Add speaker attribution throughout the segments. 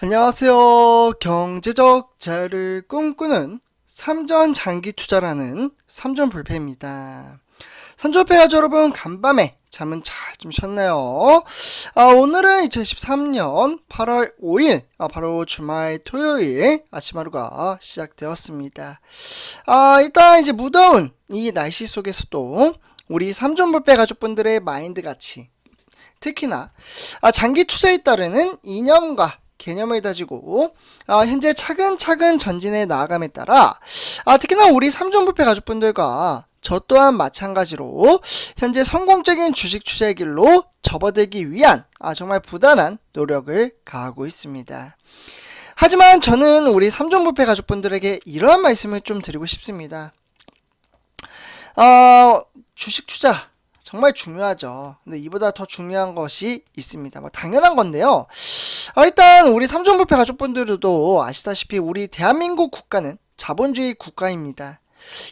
Speaker 1: 안녕하세요. 경제적 자유를 꿈꾸는 삼전 장기 투자라는 삼전 불패입니다. 삼전 불패 가족 여러분 간밤에 잠은 잘 좀 쉬었나요? 아, 오늘은 2013년 8월 5일, 아, 바로 주말 토요일 아침 하루가 시작되었습니다. 아, 일단 이제 무더운 이 날씨 속에서도 우리 삼전 불패 가족분들의 마인드 같이 특히나 아, 장기 투자에 따르는 이념과 개념을 다지고 아, 현재 차근차근 전진해 나아감에 따라 아, 특히나 우리 삼종부패 가족분들과 저 또한 마찬가지로 현재 성공적인 주식 투자의 길로 접어들기 위한 아, 정말 부단한 노력을 가하고 있습니다. 하지만 저는 우리 삼종부패 가족분들에게 이러한 말씀을 좀 드리고 싶습니다. 어, 주식 투자 정말 중요하죠. 근데 이보다 더 중요한 것이 있습니다. 뭐 당연한 건데요. 어, 일단 우리 삼종부패 가족분들도 아시다시피 우리 대한민국 국가는 자본주의 국가입니다.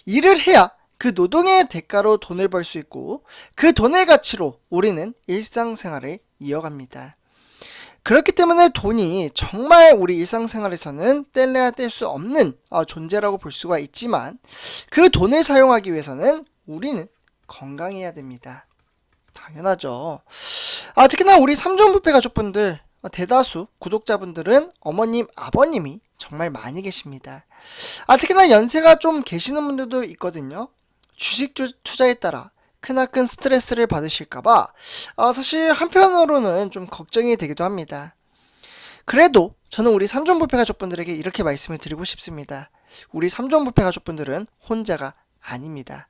Speaker 1: 일을 해야 그 노동의 대가로 돈을 벌 수 있고 그 돈의 가치로 우리는 일상생활을 이어갑니다. 그렇기 때문에 돈이 정말 우리 일상생활에서는 뗄래야 뗄 수 없는 어, 존재라고 볼 수가 있지만 그 돈을 사용하기 위해서는 우리는 건강해야 됩니다. 당연하죠. 아, 특히나 우리 삼종 부패 가족분들 어, 대다수 구독자분들은 어머님, 아버님이 정말 많이 계십니다. 아, 특히나 연세가 좀 계시는 분들도 있거든요. 주식 투- 투자에 따라 크나큰 스트레스를 받으실까봐 아, 사실 한편으로는 좀 걱정이 되기도 합니다. 그래도 저는 우리 삼종부패 가족분들에게 이렇게 말씀을 드리고 싶습니다. 우리 삼종부패 가족분들은 혼자가 아닙니다.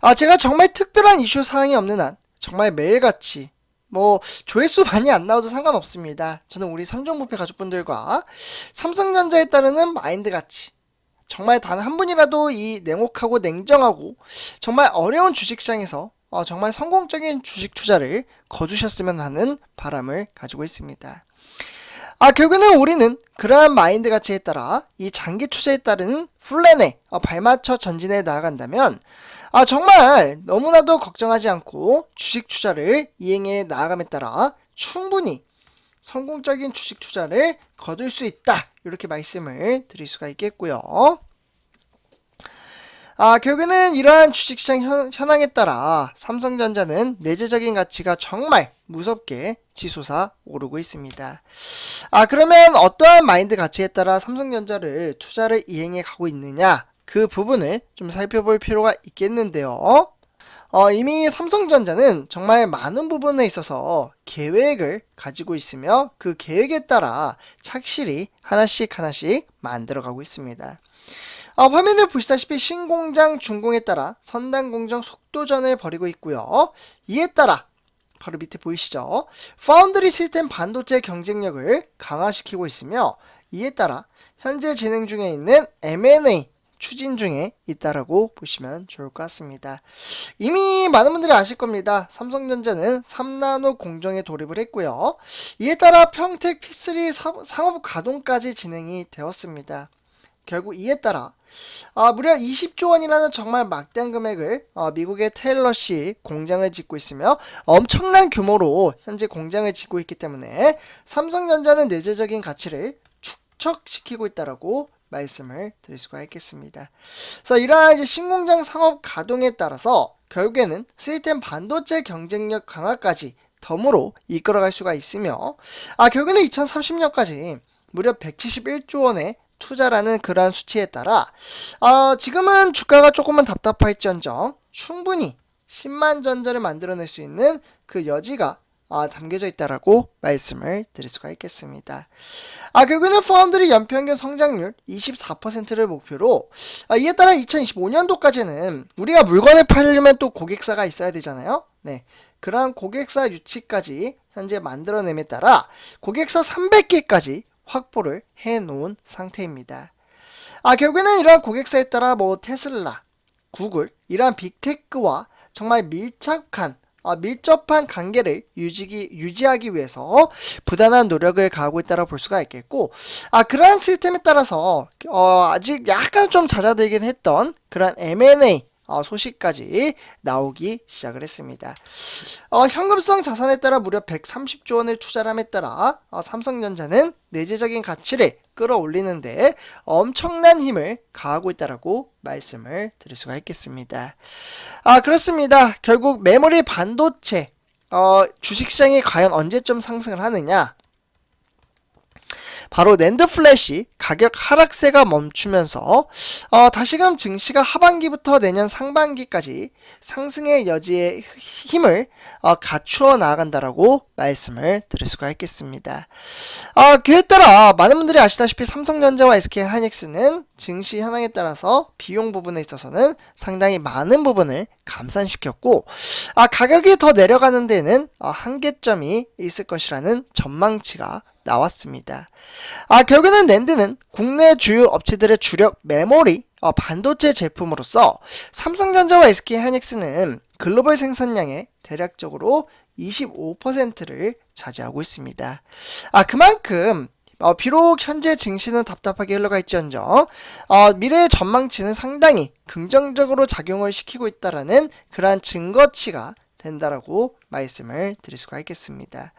Speaker 1: 아, 제가 정말 특별한 이슈 사항이 없는 한 정말 매일같이 뭐 조회수 많이 안 나와도 상관없습니다. 저는 우리 삼종부패 가족분들과 삼성전자에 따르는 마인드 같이 정말 단 한 분이라도 이 냉혹하고 냉정하고 정말 어려운 주식시장에서 어, 정말 성공적인 주식 투자를 거두셨으면 하는 바람을 가지고 있습니다. 아, 결국에는 우리는 그러한 마인드 가치에 따라 이 장기 투자에 따른 플랜에 어, 발맞춰 전진해 나아간다면 아, 정말 너무나도 걱정하지 않고 주식 투자를 이행해 나아감에 따라 충분히 성공적인 주식 투자를 거둘 수 있다. 이렇게 말씀을 드릴 수가 있겠고요. 아, 결국에는 이러한 주식시장 현, 현황에 따라 삼성전자는 내재적인 가치가 정말 무섭게 지솟아 오르고 있습니다. 아, 그러면 어떠한 마인드 가치에 따라 삼성전자를 투자를 이행해 가고 있느냐? 그 부분을 좀 살펴볼 필요가 있겠는데요. 어, 이미 삼성전자는 정말 많은 부분에 있어서 계획을 가지고 있으며 그 계획에 따라 착실히 하나씩 하나씩 만들어가고 있습니다. 어, 화면을 보시다시피 신공장 준공에 따라 선단 공정 속도전을 벌이고 있고요. 이에 따라 바로 밑에 보이시죠? 파운드리 시스템 반도체 경쟁력을 강화시키고 있으며 이에 따라 현재 진행 중에 있는 M&A 추진 중에 있다라고 보시면 좋을 것 같습니다. 이미 많은 분들이 아실 겁니다. 삼성전자는 3나노 공정에 돌입을 했고요. 이에 따라 평택 P3 사- 상업 가동까지 진행이 되었습니다. 결국 이에 따라 아, 무려 20조 원이라는 정말 막대한 금액을 어, 미국의 테일러시 공장을 짓고 있으며 엄청난 규모로 현재 공장을 짓고 있기 때문에 삼성전자는 내재적인 가치를 축적시키고 있다라고 말씀을 드릴 수가 있겠습니다. 그래서 이러한 이제 신공장 상업 가동에 따라서 결국에는 시스템 반도체 경쟁력 강화까지 덤으로 이끌어갈 수가 있으며 아 결국에는 2030년까지 무려 171조 원의 투자라는 그러한 수치에 따라 어, 지금은 주가가 조금은 답답할지언정 충분히 10만 전자를 만들어낼 수 있는 그 여지가 아, 담겨져 있다라고 말씀을 드릴 수가 있겠습니다. 아, 결국에는 파운드리 연평균 성장률 24%를 목표로 아, 이에 따라 2025년도까지는 우리가 물건을 팔려면 또 고객사가 있어야 되잖아요. 네. 그러한 고객사 유치까지 현재 만들어냄에 따라 고객사 300개까지 확보를 해 놓은 상태입니다. 아, 결국에는 이러한 고객사에 따라 뭐 테슬라, 구글, 이러한 빅테크와 정말 밀착한 아, 밀접한 관계를 유지기, 유지하기 위해서 부단한 노력을 가하고 있다고 볼 수가 있겠고, 아, 그러한 시스템에 따라서, 어, 아직 약간 좀 잦아들긴 했던 그런 M&A, 어, 소식까지 나오기 시작을 했습니다. 어, 현금성 자산에 따라 무려 130조 원을 투자함에 따라 어, 삼성전자는 내재적인 가치를 끌어올리는데 엄청난 힘을 가하고 있다라고 말씀을 드릴 수가 있겠습니다. 아 그렇습니다. 결국 메모리 반도체 어, 주식시장이 과연 언제쯤 상승을 하느냐? 바로 낸드 플래시 가격 하락세가 멈추면서 어, 다시금 증시가 하반기부터 내년 상반기까지 상승의 여지의 힘을 어, 갖추어 나아간다라고 말씀을 드릴 수가 있겠습니다. 어, 그에 따라 많은 분들이 아시다시피 삼성전자와 SK 하이닉스는 증시 현황에 따라서 비용 부분에 있어서는 상당히 많은 부분을 감산시켰고 아, 가격이 더 내려가는 데는 어, 한계점이 있을 것이라는 전망치가 나왔습니다. 아, 결국에는 낸드는 국내 주요 업체들의 주력 메모리 어, 반도체 제품으로서 삼성전자와 SK 하이닉스는 글로벌 생산량의 대략적으로 25%를 차지하고 있습니다. 아, 그만큼 어, 비록 현재 증시는 답답하게 흘러가 있지언정 어, 미래의 전망치는 상당히 긍정적으로 작용을 시키고 있다라는 그러한 증거치가 된다라고 말씀을 드릴 수가 있겠습니다.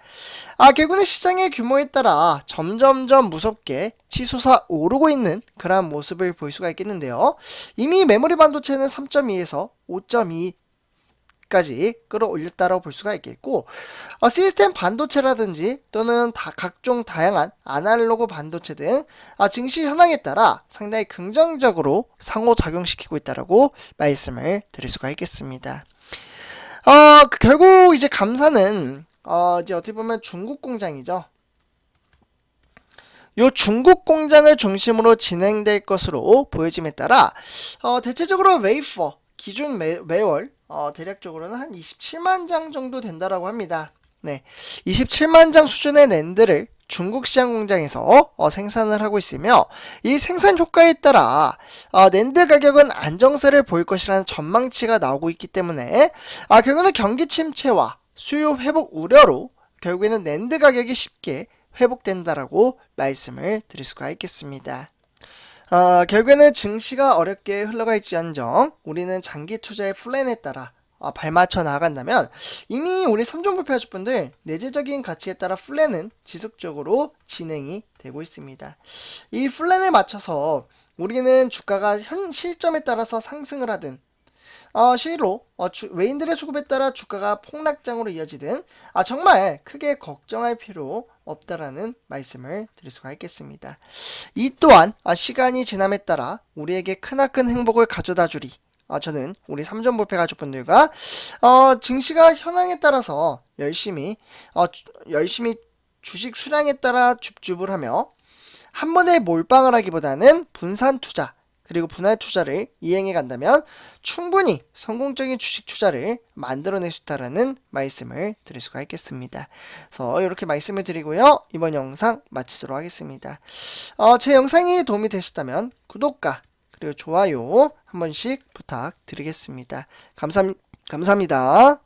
Speaker 1: 아, 결국은 시장의 규모에 따라 점점점 무섭게 치솟아 오르고 있는 그러한 모습을 볼 수가 있겠는데요. 이미 메모리 반도체는 3.2에서 5.2 까지 끌어올렸다고 볼 수가 있겠고 어, 시스템 반도체라든지 또는 다 각종 다양한 아날로그 반도체 등 아, 증시 현황에 따라 상당히 긍정적으로 상호작용시키고 있다라고 말씀을 드릴 수가 있겠습니다. 어, 그 결국 이제 감사는 어, 이제 어떻게 보면 중국 공장이죠. 요 중국 공장을 중심으로 진행될 것으로 보여짐에 따라 어, 대체적으로 웨이퍼 기준 매, 매월 어, 대략적으로는 한 27만 장 정도 된다라고 합니다. 네, 27만 장 수준의 낸드를 중국 시장 공장에서 어, 생산을 하고 있으며 이 생산 효과에 따라 어, 낸드 가격은 안정세를 보일 것이라는 전망치가 나오고 있기 때문에 아, 결국은 경기 침체와 수요 회복 우려로 결국에는 낸드 가격이 쉽게 회복된다라고 말씀을 드릴 수가 있겠습니다. 어, 결국에는 증시가 어렵게 흘러가 있지언정 우리는 장기 투자의 플랜에 따라 어, 발맞춰 나간다면 이미 우리 3종 부패 가족분들 내재적인 가치에 따라 플랜은 지속적으로 진행이 되고 있습니다. 이 플랜에 맞춰서 우리는 주가가 현 실점에 따라서 상승을 하든 어, 실로 어, 주, 외인들의 수급에 따라 주가가 폭락장으로 이어지든 아, 정말 크게 걱정할 필요 없다라는 말씀을 드릴 수가 있겠습니다. 이 또한 아, 시간이 지남에 따라 우리에게 크나큰 행복을 가져다 주리. 아, 저는 우리 삼전 부패 가족분들과 어, 증시가 현황에 따라서 열심히 어, 주- 열심히 주식 수량에 따라 줍줍을 하며 한 번에 몰빵을 하기보다는 분산 투자 그리고 분할 투자를 이행해 간다면 충분히 성공적인 주식 투자를 만들어낼 수 있다라는 말씀을 드릴 수가 있겠습니다. 그래서 이렇게 말씀을 드리고요. 이번 영상 마치도록 하겠습니다. 어, 제 영상이 도움이 되셨다면 구독과 그리고 좋아요 한 번씩 부탁드리겠습니다. 감사, 감사합니다.